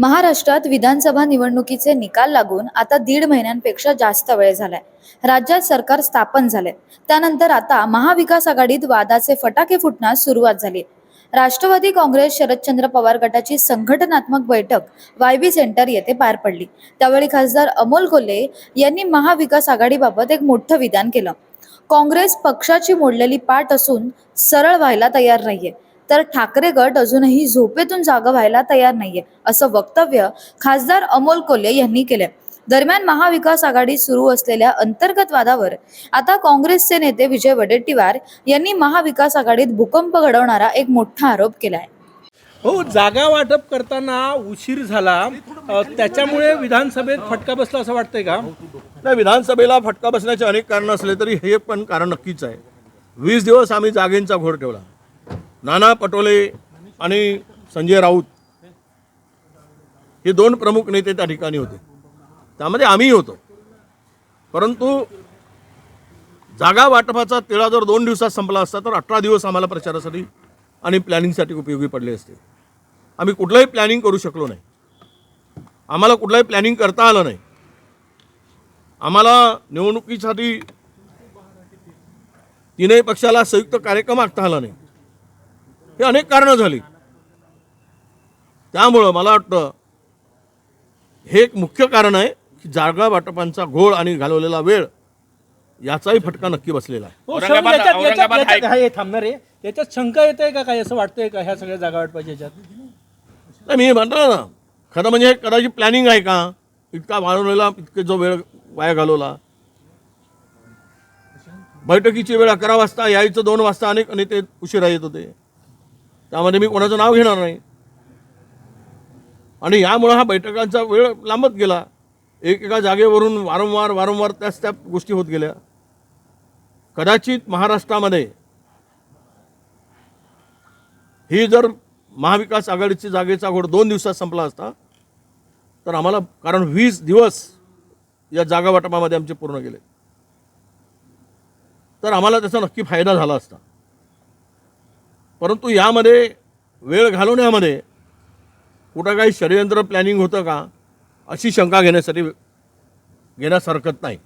महाराष्ट्रात विधानसभा निवडणुकीचे निकाल लागून आता दीड महिन्यांपेक्षा जास्त वेळ झालाय. राज्यात सरकार स्थापन झाले त्यानंतर आता महाविकास आघाडीत वादाचे फटाके फुटण्यास सुरुवात झाली. राष्ट्रवादी काँग्रेस शरदचंद्र पवार गटाची संघटनात्मक बैठक वाय बी सेंटर येथे पार पडली. त्यावेळी खासदार अमोल कोल्हे यांनी महाविकास आघाडीबाबत एक मोठं विधान केलं. काँग्रेस पक्षाची मोडलेली पाठ असून सरळ व्हायला तयार नाहीये. तर ठाकरे गट अजूनही झोपेतून जागा व्हायला तयार नाहीये असं वक्तव्य खासदार अमोल कोल्हे यांनी केले दरम्यान महाविकास आघाडीत सुरू असलेल्या अंतर्गत वादावर आता काँग्रेसचे नेते विजय वडेट्टीवार यांनी महाविकास आघाडीत भूकंप घडवणारा एक मोठा आरोप केलाय. हो जागा वाटप करताना उशीर झाला. त्याच्यामुळे विधानसभेत फटका बसला असं वाटतंय का? नाही विधानसभेला फटका बसण्याचे अनेक कारणं असले तरी हे पण कारण नक्कीच आहे. वीस दिवस आम्ही जागेंचा घोर ठेवला. नाना पटोले आणि संजय राऊत हे दोन प्रमुख नेते त्या ठिकाणी होते. त्यामध्ये आम्ही होतो. परंतु जागा वाटपाचा तिळा जर दोन दिवसात संपला असता तर अठरा दिवस आम्हाला प्रचारासाठी आणि प्लॅनिंगसाठी उपयोगी पडले असते. आम्ही कुठलंही प्लॅनिंग करू शकलो नाही. आम्हाला कुठलंही प्लॅनिंग करता आलं नाही. आम्हाला निवडणुकीसाठी तीनही पक्षाला संयुक्त कार्यक्रम आखता आला नाही. हे अनेक कारणं झाली. त्यामुळं मला वाटतं हे एक मुख्य कारण आहे की जागा वाटपांचा घोळ आणि घालवलेला वेळ याचाही फटका नक्की बसलेला आहे. हो थांबणार आहे. याच्यात शंका येत आहे का काय? असं वाटतंय का ह्या सगळ्या जागा वाटपाच्या याच्यात? नाही मी म्हणतो ना खरं म्हणजे हे कदाचित प्लॅनिंग आहे का? इतका वाढवलेला इतके जो वेळ वाया घालवला. बैठकीची वेळ अकरा वाजता यायचं दोन वाजता अनेक नेते उशिरा येत होते. त्यामध्ये मी कोणाचं नाव घेणार नाही. आणि यामुळं हा बैठकांचा वेळ लांबत गेला. एकेका जागेवरून वारंवार वारंवार त्याच त्या गोष्टी होत गेल्या. कदाचित महाराष्ट्रामध्ये ही जर महाविकास आघाडीची जागेचा घोड दोन दिवसात संपला असता तर आम्हाला कारण वीस दिवस या जागा वाटपामध्ये आमचे पूर्ण गेले. तर आम्हाला त्याचा नक्की फायदा झाला असता. परंतु यामध्ये वेळ घालवण्यामध्ये कुठं काही षडयंत्र प्लॅनिंग होतं का अशी शंका घेण्यासाठी घेण्यास हरकत नाही.